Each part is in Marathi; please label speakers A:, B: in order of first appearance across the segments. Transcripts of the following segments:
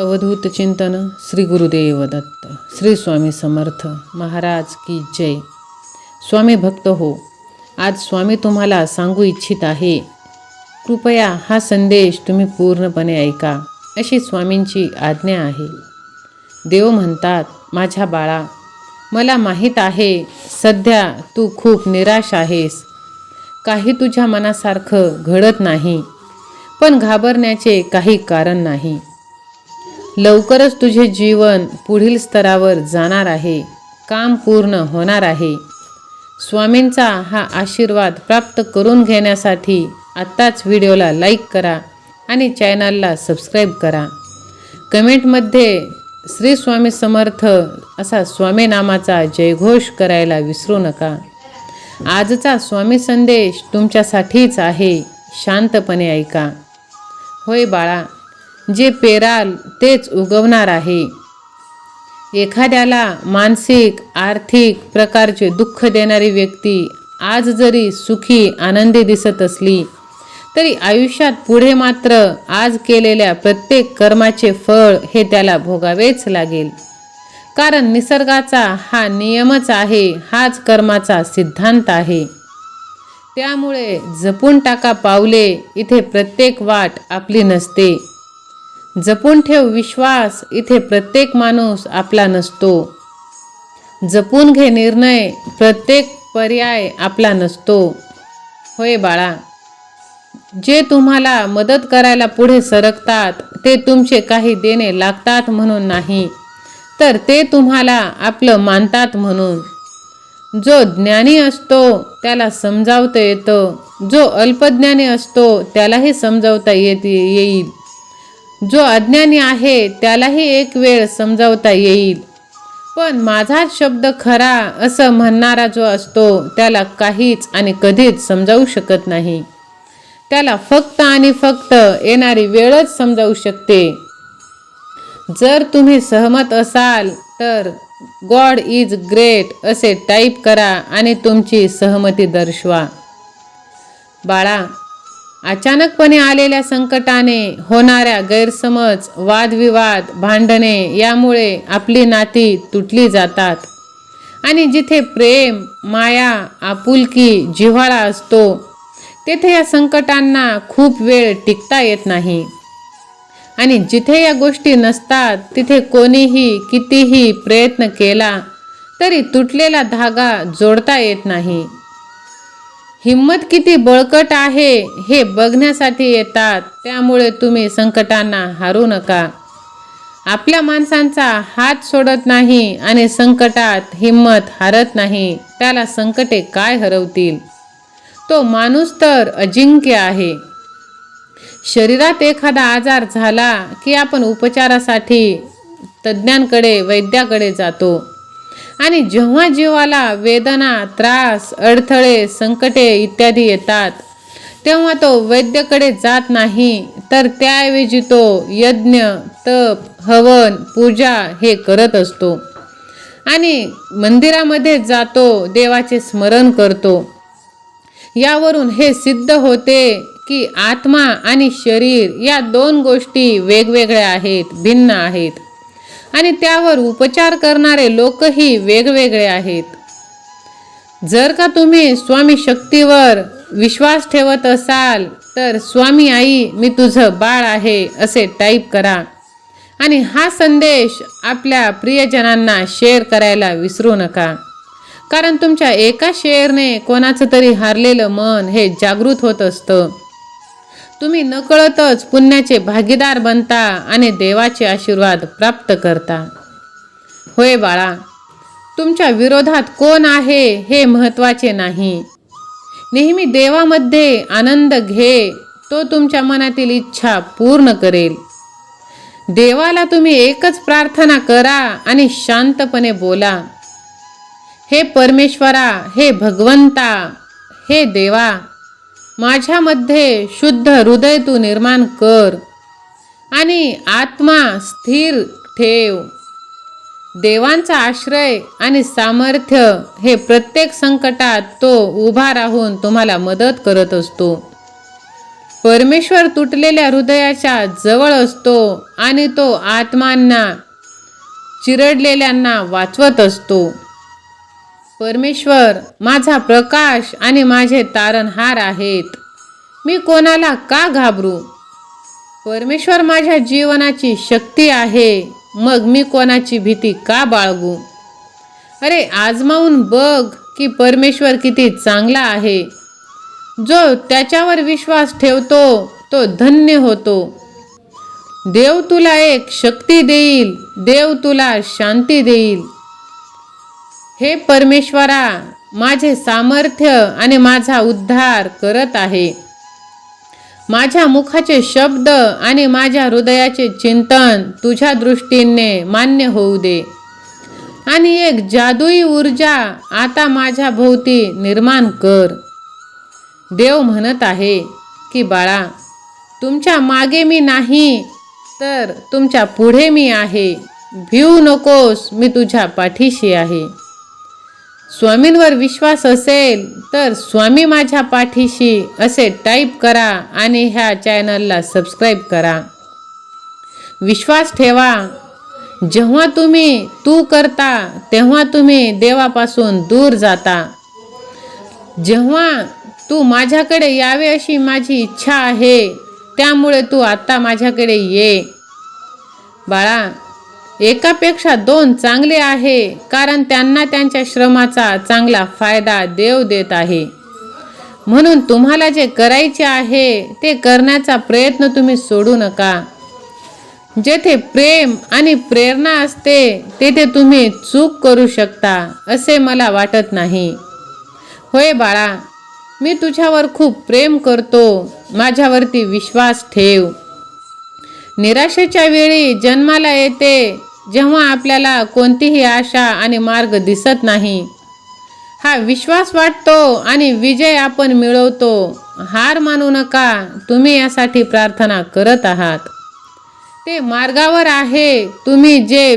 A: अवधूत चिंतन श्री गुरुदेव दत्त श्री स्वामी समर्थ महाराज की जय. स्वामी भक्त हो आज स्वामी तुम्हाला सांगू इच्छित आहे. कृपया हा संदेश तुम्ही पूर्णपणे ऐका अशी स्वामींची आज्ञा आहे. देव म्हणतात माझ्या बाळा मला माहीत आहे सध्या तू खूप निराश आहेस. काही तुझ्या मनासारखं घडत नाही पण घाबरण्याचे काही कारण नाही. लवकरच तुझे जीवन पुढील स्तरावर जाणार आहे. काम पूर्ण होणार आहे. स्वामींचा हा आशीर्वाद प्राप्त करून घेण्यासाठी आत्ताच व्हिडिओला लाईक करा आणि चॅनलला सबस्क्राईब करा. कमेंटमध्ये श्री स्वामी समर्थ असा स्वामी नामाचा जयघोष करायला विसरू नका. आजचा स्वामी संदेश तुमच्यासाठीच आहे. शांतपणे ऐका. होय बाळा जे पेराल तेच उगवणार आहे. एखाद्याला मानसिक आर्थिक प्रकारचे दुःख देणारी व्यक्ती आज जरी सुखी आनंदी दिसत असली तरी आयुष्यात पुढे मात्र आज केलेल्या प्रत्येक कर्माचे फळ हे त्याला भोगावेच लागेल. कारण निसर्गाचा हा नियमच आहे हाच कर्माचा सिद्धांत आहे. त्यामुळे जपून टाका पावले इथे प्रत्येक वाट आपली नसते. जपून ठेव विश्वास इथे प्रत्येक माणूस आपला नसतो. जपून घे निर्णय प्रत्येक पर्याय आपला नसतो. होय बाळा जे तुम्हाला मदत करायला पुढे सरकतात ते तुमचे काही देणे लागतात म्हणून नाही तर ते तुम्हाला आपलं मानतात म्हणून. जो ज्ञानी असतो त्याला समजावता येतं. जो अल्पज्ञानी असतो त्यालाही समजावता येत येईल. जो अज्ञानी आहे त्यालाही एक वेळ समजावता येईल. पण माझाच शब्द खरा असं म्हणणारा जो असतो त्याला काहीच आणि कधीच समजावू शकत नाही. त्याला फक्त आणि फक्त येणारी वेळच समजावू शकते. जर तुम्ही सहमत असाल तर गॉड इज ग्रेट असे टाईप करा आणि तुमची सहमती दर्शवा. बाळा अचानकपणे आलेल्या संकटाने होणाऱ्या गैरसमज वादविवाद भांडणे यामुळे आपली नाती तुटली जातात. आणि जिथे प्रेम माया आपुलकी जिव्हाळा असतो तेथे या संकटांना खूप वेळ टिकता येत नाही. आणि जिथे या गोष्टी नसतात तिथे कोणीही कितीही प्रयत्न केला तरी तुटलेला धागा जोडता येत नाही. हिंमत किती बळकट आहे हे बघण्यासाठी येतात. त्यामुळे तुम्ही संकटांना हारू नका. आपल्या माणसांचा हात सोडत नाही आणि संकटात हिंमत हारत नाही. त्याला संकटे काय हरवतील? तो माणूस तर अजिंक्य आहे. शरीरात एखादा आजार झाला की आपण उपचारासाठी तज्ज्ञांकडे वैद्याकडे जातो. आणि जेव्हा जीवाला वेदना त्रास अडथळे संकटे इत्यादी येतात तेव्हा तो वैद्यकडे जात नाही तर त्याऐवजी तो यज्ञ तप हवन पूजा हे करत असतो. आणि मंदिरामध्ये जातो देवाचे स्मरण करतो. यावरून हे सिद्ध होते की आत्मा आणि शरीर या दोन गोष्टी वेगवेगळ्या आहेत भिन्न आहेत. आणि त्यावर उपचार करणारे लोकही वेगवेगळे आहेत. जर का तुम्ही स्वामी शक्तीवर विश्वास ठेवत असाल तर स्वामी आई मी तुझं बाळ आहे असे टाईप करा. आणि हा संदेश आपल्या प्रियजनांना शेअर करायला विसरू नका. कारण तुमच्या एका शेअरने कोणाचं तरी हारलेलं मन हे जागृत होत असतं. तुम्ही नकळतच पुण्याचे भागीदार बनता आणि देवाचे आशीर्वाद प्राप्त करता. होय बाळा तुमच्या विरोधात कोण आहे हे महत्त्वाचे नाही. नेहमी देवामध्ये आनंद घे तो तुमच्या मनातील इच्छा पूर्ण करेल. देवाला तुम्ही एकच प्रार्थना करा आणि शांतपणे बोला. हे परमेश्वरा हे भगवंता हे देवा माझ्यामध्ये शुद्ध हृदय तू निर्माण कर आणि आत्मा स्थिर ठेव. देवांचा आश्रय आणि सामर्थ्य हे प्रत्येक संकटात तो उभा राहून तुम्हाला मदत करत असतो. परमेश्वर तुटलेल्या हृदयाच्या जवळ असतो आणि तो आत्मांना चिरडलेल्यांना वाचवत असतो. परमेश्वर माझा प्रकाश आणि माझे तारणहार आहेत. मी कोणाला का घाबरू? परमेश्वर माझ्या जीवनाची शक्ती आहे मग मी कोणाची भीती का बाळगू? अरे आजमावून बघ की परमेश्वर किती चांगला आहे. जो त्याच्यावर विश्वास ठेवतो तो धन्य होतो. देव तुला एक शक्ती देईल देव तुला शांती देईल. हे परमेश्वरा माझे सामर्थ्य आणि माझा उद्धार करत आहे. माझ्या मुखाचे शब्द आणि माझ्या हृदयाचे चिंतन तुझ्या दृष्टीने मान्य होऊ दे. आणि एक जादुई ऊर्जा आता माझ्या भोवती निर्माण कर. देव म्हणत आहे की बाळा तुमच्या मागे मी नाही तर तुमच्यापुढे मी आहे. भिऊ नकोस मी तुझ्या पाठीशी आहे. स्वामींवर विश्वास असेल तर स्वामी माझ्या पाठीशी असे टाईप करा आणि ह्या चॅनलला सबस्क्राईब करा. विश्वास ठेवा. जेव्हा तुम्ही तू करता तेव्हा तुम्ही देवापासून दूर जाता. जेव्हा तू माझ्याकडे यावे अशी माझी इच्छा आहे त्यामुळे तू आत्ता माझ्याकडे ये. बाळा एकापेक्षा दोन चांगले आहे कारण त्यांना त्यांच्या श्रमाचा चांगला फायदा देव देत आहे. म्हणून तुम्हाला जे करायचे आहे ते करण्याचा प्रयत्न तुम्ही सोडू नका. जेथे प्रेम आणि प्रेरणा असते तेथे तुम्ही चूक करू शकता असे मला वाटत नाही. होय बाळा मी तुझ्यावर खूप प्रेम करतो माझ्यावरती विश्वास ठेव. निराशेच्या वेळी जन्माला येते जेव्हा आपल्याला कोणतीही आशा आणि मार्ग दिसत नाही. हा विश्वास वाटतो आणि विजय आपण मिळवतो. हार मानू नका तुम्ही यासाठी प्रार्थना करत आहात. ते मार्गावर आहे तुम्ही जे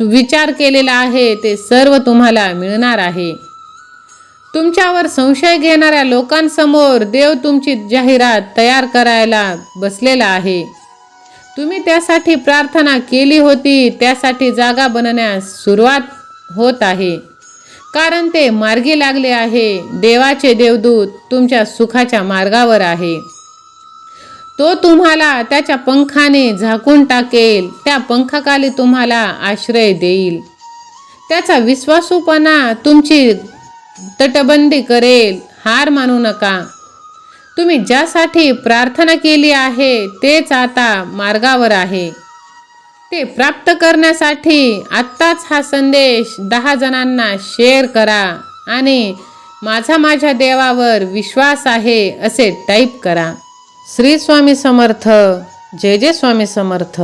A: विचार केलेला आहे ते सर्व तुम्हाला मिळणार आहे. तुमच्यावर संशय घेणाऱ्या लोकांसमोर देव तुमची जाहिरात तयार करायला बसलेला आहे. तुम्ही त्यासाठी प्रार्थना केली होती त्यासाठी जागा बनण्यास सुरुवात होत आहे. कारण ते मार्गी लागले आहे. देवाचे देवदूत तुमच्या सुखाच्या मार्गावर आहे. तो तुम्हाला त्याच्या पंखाने झाकून टाकेल. त्या पंखाखाली तुम्हाला आश्रय देईल. त्याचा विश्वासूपणा तुमची तटबंदी करेल. हार मानू नका. तुम्ही ज्यासाठी प्रार्थना केली आहे तेच आता मार्गावर आहे. ते प्राप्त करण्यासाठी आत्ताच हा संदेश दहा जणांना शेअर करा आणि माझा माझ्या देवावर विश्वास आहे असे टाईप करा. श्री स्वामी समर्थ जय जय स्वामी समर्थ.